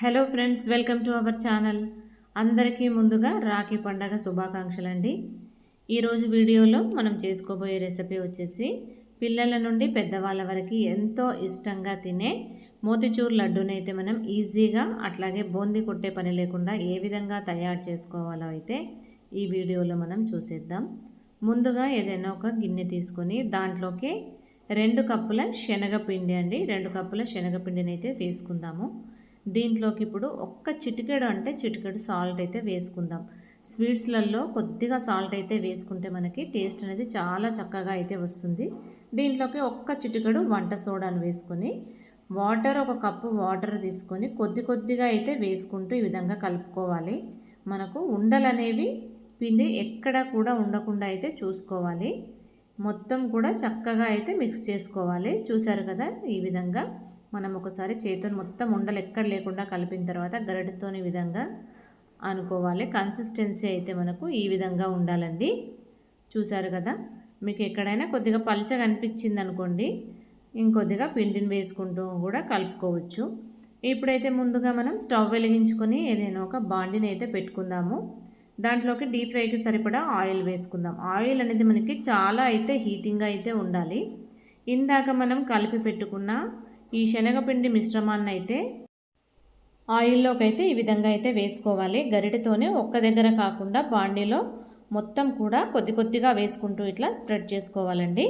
Hello friends welcome to our channel. అందరికీ ముందుగా రాఖీ పండగ శుభాకాంక్షలు అండి ఈరోజు వీడియోలో మనం చేసుకోబోయే రెసిపీ వచ్చేసి పిల్లల నుండి పెద్దవాళ్ళ వరకు ఎంతో ఇష్టంగా తినే మోతిచూర్ లడ్డూని అయితే మనం ఈజీగా అట్లాగే బూందీ కొట్టే పని లేకుండా ఏ విధంగా తయారు చేసుకోవాలో అయితే ఈ వీడియోలో మనం చూసేద్దాం. ముందుగా ఏదైనా ఒక గిన్నె తీసుకొని దాంట్లోకి రెండు కప్పుల శనగపిండి అండి. రెండు కప్పుల శనగపిండిని అయితే వేసుకుందాము. దీంట్లోకి ఇప్పుడు ఒక్క చిటికెడు అంటే చిటికెడు సాల్ట్ అయితే వేసుకుందాం. స్వీట్స్లలో కొద్దిగా సాల్ట్ అయితే వేసుకుంటే మనకి టేస్ట్ అనేది చాలా చక్కగా అయితే వస్తుంది. దీంట్లోకి ఒక్క చిటికెడు వంట సోడాను వేసుకొని వాటర్ ఒక కప్పు వాటర్ తీసుకొని కొద్ది కొద్దిగా అయితే వేసుకుంటూ ఈ విధంగా కలుపుకోవాలి. మనకు ఉండలనేవి పిండి ఎక్కడ కూడా ఉండకుండా అయితే చూసుకోవాలి. మొత్తం కూడా చక్కగా అయితే మిక్స్ చేసుకోవాలి. చూసారు కదా ఈ విధంగా? మనం ఒకసారి చేతులు మొత్తం ఉండలు ఎక్కడ లేకుండా కలిపిన తర్వాత గరిటతోని విధంగా అనుకోవాలి. కన్సిస్టెన్సీ అయితే మనకు ఈ విధంగా ఉండాలండి. చూసారు కదా? మీకు ఎక్కడైనా కొద్దిగా పల్చగా అనిపించింది అనుకోండి ఇంకొద్దిగా పిండిని వేసుకుంటూ కూడా కలుపుకోవచ్చు. ఇప్పుడైతే ముందుగా మనం స్టవ్ వెలిగించుకొని ఏదైనా ఒక బాండిని అయితే పెట్టుకుందాము. దాంట్లోకి డీప్ ఫ్రైకి సరిపడా ఆయిల్ వేసుకుందాం. ఆయిల్ అనేది మనకి చాలా అయితే హీటింగ్గా అయితే ఉండాలి. ఇందాక మనం కలిపి పెట్టుకున్న ఈ శనగపిండి మిశ్రమాన్ని అయితే ఆయిల్లోకి అయితే ఈ విధంగా అయితే వేసుకోవాలి. గరిటెతోనే ఒక్క దగ్గర కాకుండా బాండీలో మొత్తం కూడా కొద్ది కొద్దిగా వేసుకుంటూ ఇట్లా స్ప్రెడ్ చేసుకోవాలండి.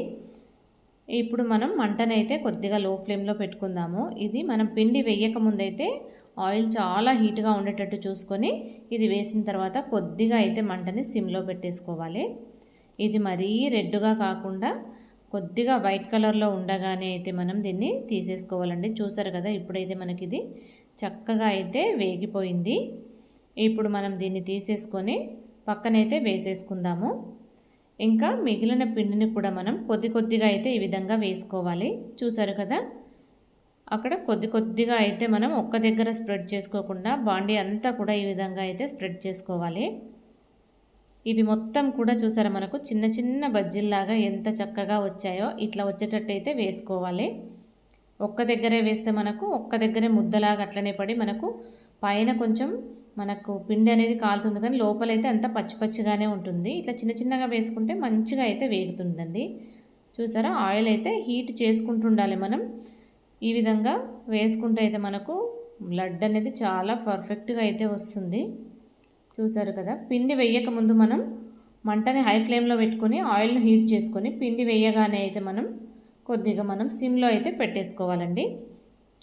ఇప్పుడు మనం మంటనైతే కొద్దిగా లో ఫ్లేమ్లో పెట్టుకుందాము. ఇది మనం పిండి వేయకముందైతే ఆయిల్ చాలా హీట్గా ఉండేటట్టు చూసుకొని ఇది వేసిన తర్వాత కొద్దిగా అయితే మంటని సిమ్లో పెట్టేసుకోవాలి. ఇది మరీ రెడ్గా కాకుండా కొద్దిగా వైట్ కలర్లో ఉండగానే అయితే మనం దీన్ని తీసేసుకోవాలండి. చూసారు కదా ఇప్పుడైతే మనకి ఇది చక్కగా అయితే వేగిపోయింది. ఇప్పుడు మనం దీన్ని తీసేసుకొని పక్కనైతే వేసేసుకుందాము. ఇంకా మిగిలిన పిండిని కూడా మనం కొద్ది కొద్దిగా అయితే ఈ విధంగా వేసుకోవాలి. చూసారు కదా అక్కడ కొద్ది కొద్దిగా అయితే మనం ఒక్క దగ్గర స్ప్రెడ్ చేసుకోకుండా బాండీ అంతా కూడా ఈ విధంగా అయితే స్ప్రెడ్ చేసుకోవాలి. ఇవి మొత్తం కూడా చూసారా మనకు? చిన్న చిన్న బజ్జీల్లాగా ఎంత చక్కగా వచ్చాయో ఇట్లా వచ్చేటట్టయితే వేసుకోవాలి. ఒక్క దగ్గరే వేస్తే మనకు ఒక్క దగ్గరే ముద్దలాగా అట్లనే పడి మనకు పైన కొంచెం మనకు పిండి అనేది కాలుతుంది కానీ లోపలైతే అంత పచ్చి పచ్చిగానే ఉంటుంది. ఇట్లా చిన్న చిన్నగా వేసుకుంటే మంచిగా అయితే వేగుతుందండి. చూసారా? ఆయిల్ అయితే హీట్ చేసుకుంటుండాలి మనం. ఈ విధంగా వేసుకుంటే అయితే మనకు బ్లడ్ అనేది చాలా పర్ఫెక్ట్గా అయితే వస్తుంది. చూసారు కదా. పిండి వేయక ముందు మనం మంటని హై ఫ్లేమ్లో పెట్టుకొని ఆయిల్ను హీట్ చేసుకొని పిండి వేయగానే అయితే మనం కొద్దిగా మనం సిమ్లో అయితే పెట్టేసుకోవాలండి.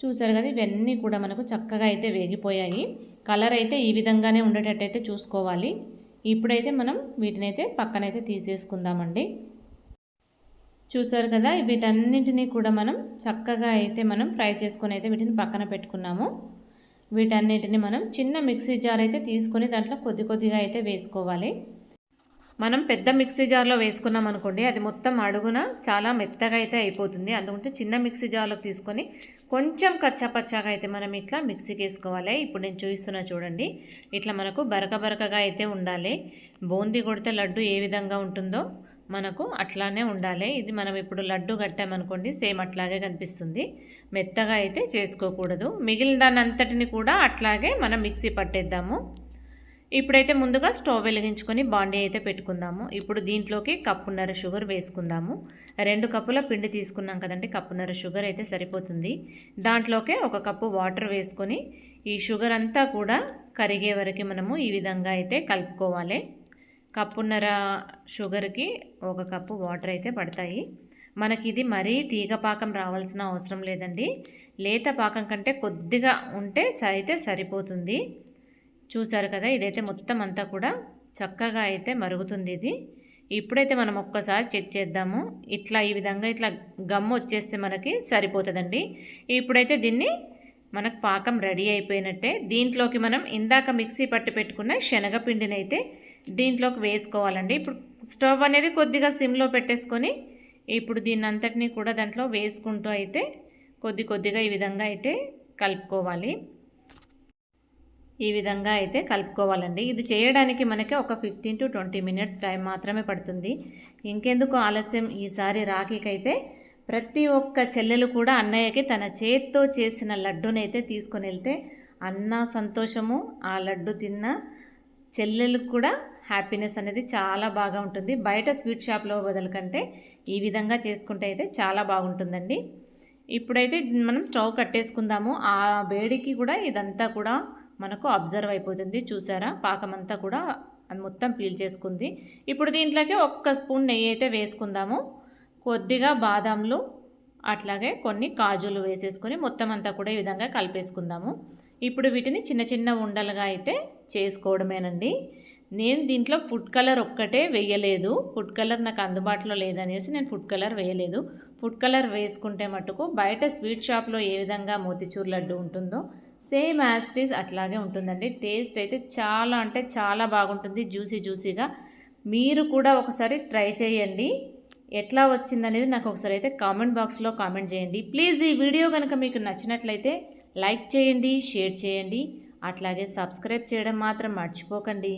చూసారు కదా ఇవన్నీ కూడా మనకు చక్కగా అయితే వేగిపోయాయి. కలర్ అయితే ఈ విధంగానే ఉండేటట్టయితే చూసుకోవాలి. ఇప్పుడైతే మనం వీటినైతే పక్కనైతే తీసేసుకుందామండి. చూసారు కదా వీటన్నింటినీ కూడా మనం చక్కగా అయితే మనం ఫ్రై చేసుకొని అయితే వీటిని పక్కన పెట్టుకున్నాము. వీటన్నిటిని మనం చిన్న మిక్సీ జార్ అయితే తీసుకొని దాంట్లో కొద్ది కొద్దిగా అయితే వేసుకోవాలి. మనం పెద్ద మిక్సీ జార్లో వేసుకున్నాం అనుకోండి అది మొత్తం అడుగున చాలా మెత్తగా అయితే అయిపోతుంది. అందుకుంటే చిన్న మిక్సీ జార్లోకి తీసుకొని కొంచెం కచ్చాపచ్చాగా అయితే మనం ఇట్లా మిక్సీకి వేసుకోవాలి. ఇప్పుడు నేను చూపిస్తున్నా చూడండి ఇట్లా మనకు బరక బరకగా అయితే ఉండాలి. బూందీ కొడితే లడ్డు ఏ విధంగా ఉంటుందో మనకు అట్లానే ఉండాలి. ఇది మనం ఇప్పుడు లడ్డు కట్టామనుకోండి సేమ్ అట్లాగే కనిపిస్తుంది. మెత్తగా అయితే చేసుకోకూడదు. మిగిలిన దాని అంతటిని కూడా అట్లాగే మనం మిక్సీ పట్టేద్దాము. ఇప్పుడైతే ముందుగా స్టవ్ వెలిగించుకొని బాండీ అయితే పెట్టుకుందాము. ఇప్పుడు దీంట్లోకి కప్పున్నర షుగర్ వేసుకుందాము. రెండు కప్పుల పిండి తీసుకున్నాం కదండి కప్పున్నర షుగర్ అయితే సరిపోతుంది. దాంట్లోకే ఒక కప్పు వాటర్ వేసుకొని ఈ షుగర్ అంతా కూడా కరిగే వరకు మనము ఈ విధంగా అయితే కలుపుకోవాలి. కప్పున్నర షుగర్కి ఒక కప్పు వాటర్ అయితే పడతాయి. మనకి ఇది మరీ తీగ పాకం రావాల్సిన అవసరం లేదండి. లేత పాకం కంటే కొద్దిగా ఉంటే అయితే సరిపోతుంది. చూసారు కదా ఇదైతే మొత్తం అంతా కూడా చక్కగా అయితే మరుగుతుంది ఇది. ఇప్పుడైతే మనం ఒక్కసారి చెక్ చేద్దాము. ఇట్లా ఈ విధంగా ఇట్లా గమ్ము వచ్చేస్తే మనకి సరిపోతుందండి. ఇప్పుడైతే దీన్ని మనకు పాకం రెడీ అయిపోయినట్టే దీంట్లోకి మనం ఇందాక మిక్సీ పట్టి పెట్టుకున్న శనగపిండిని అయితే దీంట్లోకి వేసుకోవాలండి. ఇప్పుడు స్టవ్ అనేది కొద్దిగా సిమ్లో పెట్టేసుకొని ఇప్పుడు దీన్ని అంతటినీ కూడా దాంట్లో వేసుకుంటూ అయితే కొద్ది కొద్దిగా ఈ విధంగా అయితే కలుపుకోవాలి. ఈ విధంగా అయితే కలుపుకోవాలండి. ఇది చేయడానికి మనకి ఒక fifteen to twenty minutes time మాత్రమే పడుతుంది. ఇంకెందుకు ఆలస్యం? ఈసారి రాఖీకైతే ప్రతి ఒక్క చెల్లెలు కూడా అన్నయ్యకి తన చేత్తో చేసిన లడ్డునైతే తీసుకొని వెళ్తే అన్న సంతోషము ఆ లడ్డు తిన్న చెల్లెలకు కూడా హ్యాపీనెస్ అనేది చాలా బాగా ఉంటుంది. బయట స్వీట్ షాప్లో బదులు కంటే ఈ విధంగా చేసుకుంటే అయితే చాలా బాగుంటుందండి. ఇప్పుడైతే మనం స్టవ్ కట్టేసుకుందాము. ఆ వేడికి కూడా ఇదంతా కూడా మనకు అబ్జర్వ్ అయిపోతుంది. చూసారా? పాకమంతా కూడా అది మొత్తం పీల్ చేసుకుంది. ఇప్పుడు దీంట్లోకి ఒక్క స్పూన్ నెయ్యి అయితే వేసుకుందాము. కొద్దిగా బాదాంలు అట్లాగే కొన్ని కాజులు వేసేసుకొని మొత్తం అంతా కూడా ఈ విధంగా కలిపేసుకుందాము. ఇప్పుడు వీటిని చిన్న చిన్న ఉండలుగా అయితే చేసుకోవడమేనండి. నేను దీంట్లో ఫుడ్ కలర్ ఒక్కటే వేయలేదు. ఫుడ్ కలర్ నాకు అందుబాటులో లేదనేసి నేను ఫుడ్ కలర్ వేయలేదు. ఫుడ్ కలర్ వేసుకుంటే మటుకు బయట స్వీట్ షాప్లో ఏ విధంగా మోతిచూర్ లడ్డు ఉంటుందో సేమ్ యాస్టీస్ అట్లాగే ఉంటుందండి. టేస్ట్ అయితే చాలా అంటే చాలా బాగుంటుంది. జ్యూసీ జ్యూసీగా. మీరు కూడా ఒకసారి ట్రై చేయండి. ఎట్లా వచ్చిందనేది నాకు ఒకసారి అయితే కామెంట్ బాక్స్లో కామెంట్ చేయండి. ప్లీజ్ ఈ వీడియో కనుక మీకు నచ్చినట్లయితే లైక్ చేయండి షేర్ చేయండి. అట్లాగే సబ్స్క్రైబ్ చేయడం మాత్రం మర్చిపోకండి.